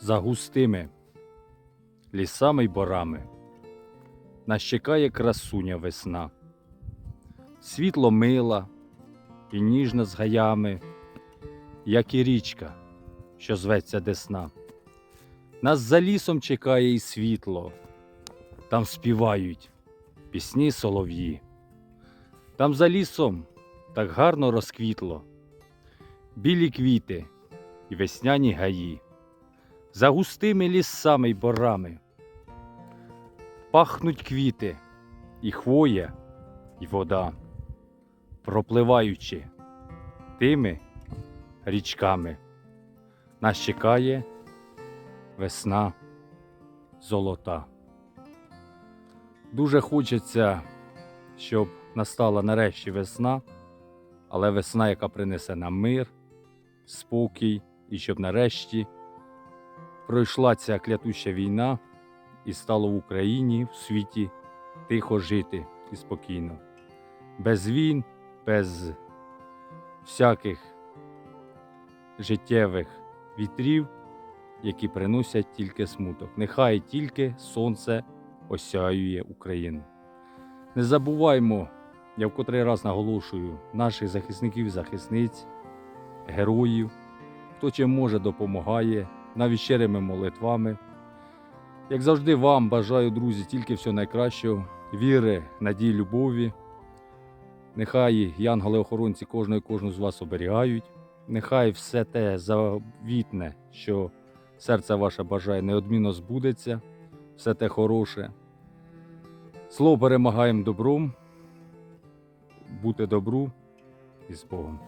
за густими лісами й борами. Нас чекає красуня весна, світло мила і ніжна з гаями, як і річка, що зветься Десна. Нас за лісом чекає і світло, там співають пісні солов'ї. Там за лісом так гарно розквітло, білі квіти і весняні гаї, за густими лісами й борами. Пахнуть квіти, і хвоя, і вода, пропливаючи тими річками. Нас чекає весна золота. Дуже хочеться, щоб настала нарешті весна, але весна, яка принесе нам мир, спокій, і щоб нарешті пройшла ця клятуща війна і стало в Україні в світі тихо жити і спокійно. Без війн, без всяких життєвих вітрів, які приносять тільки смуток. Нехай тільки сонце осяює Україну. Не забуваймо, я в котрий раз наголошую, наших захисників, захисниць, героїв, хто чим може допомагає, навіть щирими молитвами. Як завжди, вам бажаю, друзі, тільки всього найкращого, віри, надії, любові. Нехай янголи-охоронці кожного і кожну з вас оберігають. Нехай все те завітне, що серце ваше бажає, неодмінно збудеться, все те хороше. Слово перемагаємо добром, бути добру і з Богом.